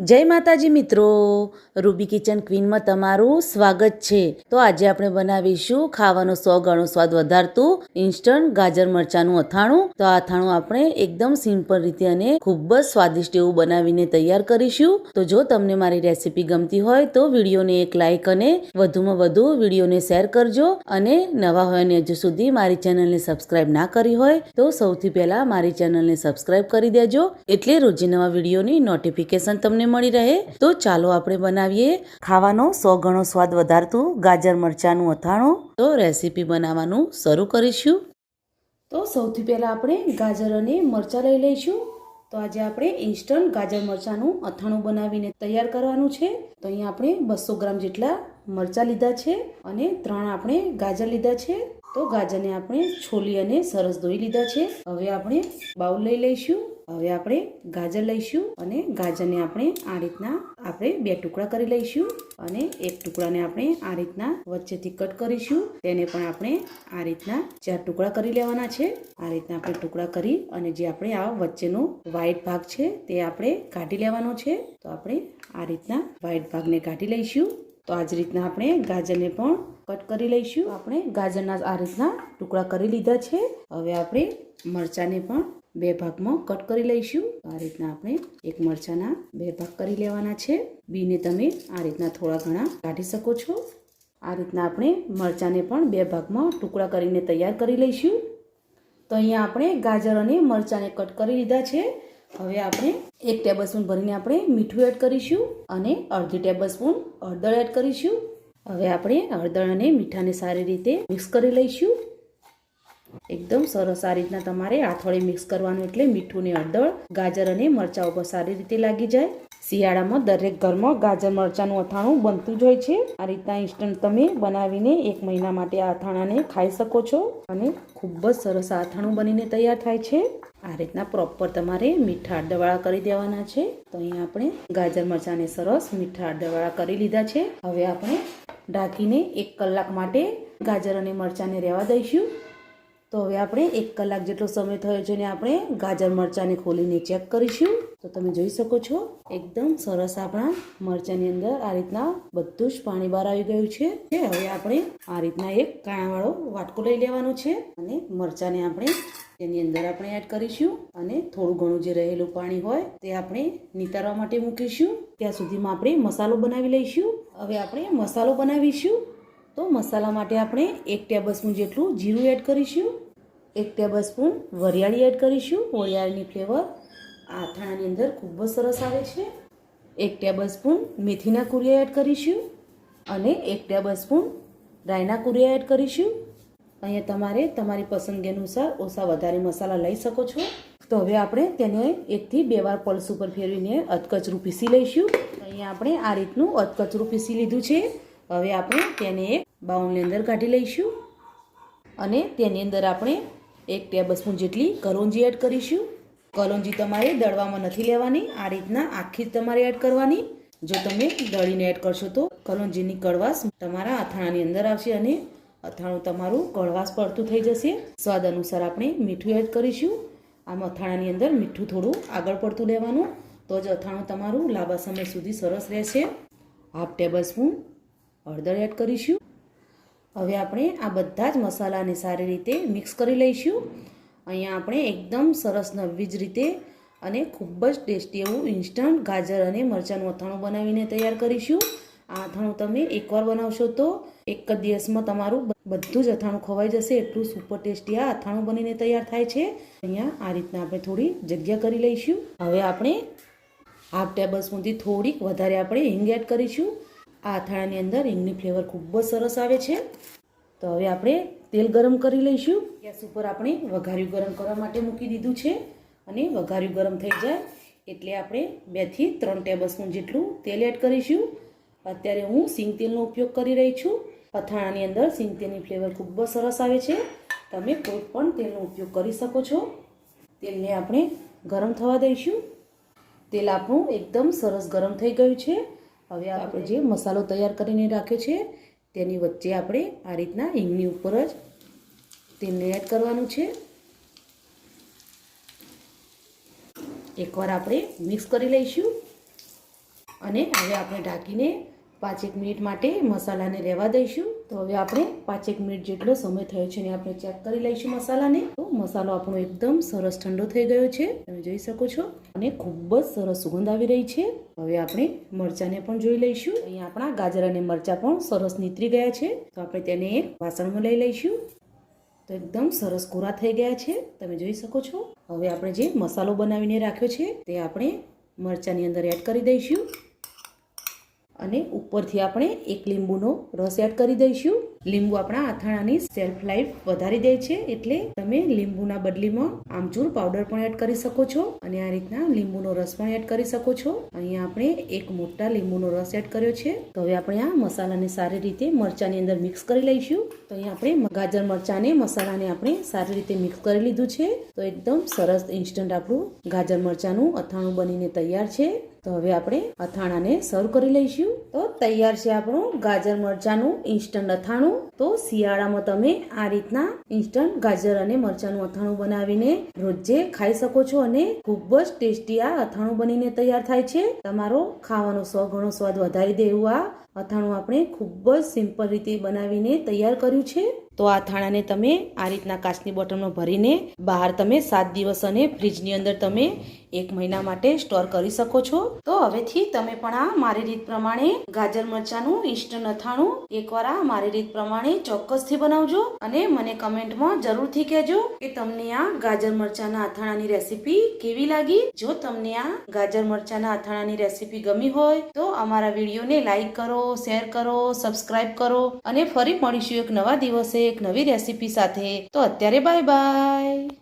જય માતાજી મિત્રો. રૂબી કિચન ક્વીનમાં તમારું સ્વાગત છે. તો આજે આપણે બનાવીશું ખાવાનો સો ગણો સ્વાદ વધારતું ઇન્સ્ટન્ટ ગાજર મરચાંનું અથાણું. તો આ અથાણું આપણે એકદમ સિમ્પલ રીતે અને ખૂબ જ સ્વાદિષ્ટ એવું બનાવીને તૈયાર કરીશું. તો જો તમને મારી રેસીપી ગમતી હોય તો વિડીયોને એક લાઇક અને વધુમાં વધુ વિડીયોને શેર કરજો. અને નવા હોય અને હજુ સુધી મારી ચેનલને સબસ્ક્રાઇબ ના કરી હોય તો સૌથી પહેલાં મારી ચેનલને સબસ્ક્રાઇબ કરી દેજો. એટલે રોજે નવા વિડીયોની નોટિફિકેશન તમને મળી રહે, તો ચાલો આપણે બનાવીએ ખાવાનો સો ગણો સ્વાદ વધારતું ગાજર મરચાંનું અથાણું. તો રેસીપી બનાવવાનું શરૂ કરીશું. તો સૌથી પહેલાં આપણે ગાજર અને મરચાં લઈ લઈશું. તો આજે આપણે ઇન્સ્ટન્ટ ગાજર મરચાંનું અથાણું બનાવીને તૈયાર કરવાનું છે. તો અહીંયા આપણે બસો ગ્રામ જેટલા મરચાં લીધા છે અને ત્રણ આપણે ગાજર લીધા છે. તો ગાજરને આપણે છોલી અને સરસ ધોઈ લીધા છે. હવે આપણે બાઉલ લઈ લઈશું. હવે આપણે ગાજર લઈશું અને ગાજરને આપણે આ રીતના આપણે બે ટુકડા કરી લઈશું અને એક ટુકડાને આપણે આ રીતના વચ્ચેથી કટ કરીશું. તેને પણ આપણે આ રીતના ચાર ટુકડા કરી લેવાના છે. આ રીતના આપણે ટુકડા કરી અને જે આપણે આ વચ્ચેનો વ્હાઈટ ભાગ છે તે આપણે કાઢી લેવાનો છે. તો આપણે આ રીતના વ્હાઈટ ભાગને કાઢી લઈશું. તો આ જ રીતના આપણે ગાજરને પણ કટ કરી લઈશું. આપણે ગાજરના આ રીતના ટુકડા કરી લીધા છે. હવે આપણે મરચાંને પણ બે ભાગમાં કટ કરી લઈશું. આ રીતના આપણે એક મરચાંના બે ભાગ કરી લેવાના છે. બીને તમે આ રીતના થોડા ઘણા કાઢી શકો છો. આ રીતના આપણે મરચાંને પણ બે ભાગમાં ટુકડા કરીને તૈયાર કરી લઈશું. તો અહીંયા આપણે ગાજર અને મરચાંને કટ કરી લીધા છે. હવે આપણે એક ટેબલ સ્પૂન ભરીને આપણે મીઠું એડ કરીશું અને અડધી ટેબલ સ્પૂન હળદર એડ કરીશું. હવે આપણે હળદર અને મીઠાને સારી રીતે મિક્સ કરી લઈશું. એકદમ સરસ આ રીતના તમારે આથોડે મિક્સ કરવાનું એટલે મીઠું ને હળદર ગાજર અને મરચાં ઉપર સારી રીતે લાગી જાય. શિયાળામાં દરેક ઘરમાં ગાજર, મરચાંનું અથાણું બનતું જ હોય છે. આ રીતના ઇન્સ્ટન્ટ તમે બનાવીને એક મહિના માટે આ અથાણાને ખાઈ શકો છો અને ખૂબ જ સરસ આ અથાણું બનીને તૈયાર થાય છે. આ રીતના પ્રોપર તમારે મીઠા હળદરવાળા કરી દેવાના છે. તો અહીંયા આપણે ગાજર, મરચાંને સરસ મીઠા હળદરવાળા કરી લીધા છે. હવે આપણે ઢાંકીને એક કલાક માટે ગાજર અને મરચાંને રહેવા દઈશું. તો હવે આપણે એક કલાક જેટલો સમય થયો છે ને આપણે ગાજર મરચાંને ખોલીને ચેક કરીશું. તો તમે જોઈ શકો છો, એકદમ સરસ આપણા મરચાંની અંદર આ રીતના બધું જ પાણી બહાર આવી ગયું છે. હવે આપણે આ રીતના એક કાણાવાળો વાટકો લઈ લેવાનો છે અને મરચાંને આપણે તેની અંદર આપણે એડ કરીશું અને થોડું ઘણું જે રહેલું પાણી હોય તે આપણે નિતારવા માટે મૂકીશું. ત્યાં સુધીમાં આપણે મસાલો બનાવી લઈશું. હવે આપણે મસાલો બનાવીશું. તો મસાલા માટે આપણે એક ટેબલસ્પૂન જેટલું જીરું એડ કરીશું. એક ટેબલસ્પૂન વરિયાળી એડ કરીશું. વરિયાળીની ફ્લેવર આ અથાણાની અંદર ખૂબ જ સરસ આવે છે. એક ટેબલસ્પૂન મેથીના કુરિયા એડ કરીશું અને એક ટેબલસ્પૂન રાયના કુરિયા એડ કરીશું. અહીંયા તમારે તમારી પસંદગી અનુસાર ઓછા વધારે મસાલા લઈ શકો છો. તો હવે આપણે તેને એકથી બે વાર પલ્સ ઉપર ફેરવીને અધકચરું પીસી લઈશું. અહીંયા આપણે આ રીતનું અધકચરું પીસી લીધું છે. હવે આપણે તેને એક બાઉલની અંદર કાઢી લઈશું અને તેની અંદર આપણે એક ટેબલ સ્પૂન જેટલી કલોંજી એડ કરીશું. કલોંજી તમારે દળવામાં નથી લેવાની, આ રીતના આખી જ તમારે એડ કરવાની. જો તમે દળીને એડ કરશો તો કલોંજીની કડવાશ તમારા અથાણાની અંદર આવશે અને અથાણું તમારું કડવાશ પડતું થઈ જશે. સ્વાદ અનુસાર આપણે મીઠું એડ કરીશું. આમ અથાણાની અંદર મીઠું થોડું આગળ પડતું લેવાનું તો જ અથાણું તમારું લાંબા સમય સુધી સરસ રહેશે. હાફ ટેબલ સ્પૂન હળદર એડ કરીશું. હવે આપણે આ બધા જ મસાલાને સારી રીતે મિક્સ કરી લઈશું. અહીંયા આપણે એકદમ સરસ નવી જ રીતે અને ખૂબ જ ટેસ્ટી એવું ઇન્સ્ટન્ટ ગાજર અને મરચાંનું અથાણું બનાવીને તૈયાર કરીશું. આ અથાણું તમે એકવાર બનાવશો તો એક જ દિવસમાં તમારું બધું જ અથાણું ખવાઈ જશે. એટલું સુપર ટેસ્ટી આ અથાણું બનીને તૈયાર થાય છે. અહીંયા આ રીતના આપણે થોડી જગ્યા કરી લઈશું. હવે આપણે હાફ ટેબલ સ્પૂનથી થોડીક વધારે આપણે હિંગ એડ કરીશું. આ અથાણાની અંદર હિંગની ફ્લેવર ખૂબ જ સરસ આવે છે. તો હવે આપણે તેલ ગરમ કરી લઈશું. ગેસ ઉપર આપણે વઘાર્યું ગરમ કરવા માટે મૂકી દીધું છે અને વઘાર્યું ગરમ થઈ જાય એટલે આપણે બેથી ત્રણ ટેબલસ્પૂન જેટલું તેલ એડ કરીશું. અત્યારે હું સિંગ તેલનો ઉપયોગ કરી રહી છું. અથાણાની અંદર સિંગ તેલની ફ્લેવર ખૂબ જ સરસ આવે છે. તમે કોઈ પણ તેલનો ઉપયોગ કરી શકો છો. તેલને આપણે ગરમ થવા દઈશું. તેલ આપણું એકદમ સરસ ગરમ થઈ ગયું છે. હવે આપણે જે મસાલો તૈયાર કરીને રાખ્યો છે તેની વચ્ચે આપણે આ રીતના હિંગની ઉપર જ તેલને એડ કરવાનું છે. એકવાર આપણે મિક્સ કરી લઈશું. અને હવે આપણે ઢાંકીને પાંચેક મિનિટ માટે મસાલાને રહેવા દઈશું. તો હવે આપણે પાંચેક મિનિટ જેટલો સમય થયો છે ને આપણે ચેક કરી લઈશું મસાલાને. તો મસાલો આપણો એકદમ સરસ ઠંડો થઈ ગયો છે. તમે જોઈ શકો છો. અને ખૂબ જ સરસ સુગંધ આવી રહી છે. હવે આપણે મરચાંને પણ જોઈ લઈશું. અહીંયા આપણા ગાજર અને મરચાં પણ સરસ નીતરી ગયા છે. તો આપણે તેને એક વાસણમાં લઈ લઈશું. તો એકદમ સરસ કોરા થઈ ગયા છે. તમે જોઈ શકો છો. હવે આપણે જે મસાલો બનાવીને રાખ્યો છે તે આપણે મરચાંની અંદર એડ કરી દઈશું. અને ઉપરથી આપણે એક લીંબુનો રસ એડ કરી દઈશું. લીંબુ આપણા અથાણાની સેલ્ફ લાઈફ વધારી દે છે એટલે તમે લીંબુના બદલીમાં આમચૂર પાવડર પણ એડ કરી શકો છો અને આ રીતના લીંબુનો રસ પણ એડ કરી શકો છો. અહીંયા આપણે એક મોટા લીંબુનો રસ એડ કર્યો છે. તો હવે આપણે આ મસાલાને સારી રીતે મરચાંની અંદર મિક્સ કરી લઈશું. તો અહીંયા આપણે ગાજર મરચાંને મસાલાને આપણે સારી રીતે મિક્સ કરી લીધું છે. તો એકદમ સરસ ઇન્સ્ટન્ટ આપણું ગાજર મરચાંનું અથાણું બનીને તૈયાર છે. તો હવે આપણે અથાણાને સર્વ કરી લઈશું. તો તૈયાર છે આપણું ગાજર મરચાંનું ઇન્સ્ટન્ટ અથાણું. તો શિયાળામાં તમે આ રીતના ઇન્સ્ટન્ટ ગાજર અને મરચાંનું અથાણું બનાવીને રોજે ખાઈ શકો છો અને ખૂબ જ ટેસ્ટી આ અથાણું બનીને તૈયાર થાય છે. તમારો ખાવાનો સો ગણો સ્વાદ વધારી દે એવું આ અથાણું આપણે ખૂબ જ સિમ્પલ રીતે બનાવીને તૈયાર કર્યું છે. તો આ અથાણાને તમે આ રીતના કાચની બોટલમાં ભરીને બહાર તમે સાત દિવસ અને ફ્રીજની અંદર તમે એક મહિના માટે સ્ટોર કરી શકો છો. તો હવેથી તમે પણ આ મારી રીત પ્રમાણે ગાજર મરચાંનું ઇન્સ્ટન્ટ અથાણું એકવાર આ મારી રીત પ્રમાણે ચોક્કસથી બનાવજો અને મને કમેન્ટમાં જરૂરથી કહેજો કે તમને આ ગાજર મરચાંના અથાણાની રેસીપી કેવી લાગી? જો તમને આ ગાજર મરચાંના અથાણાની રેસીપી ગમી હોય તો અમારા વિડીયોને લાઈક કરો, શેર કરો સબસ્ક્રાઈબ કરો અને ફરી મળીશું એક નવા દિવસે. એક નવી રેસીપી સાથે. તો અત્યારે બાય બાય.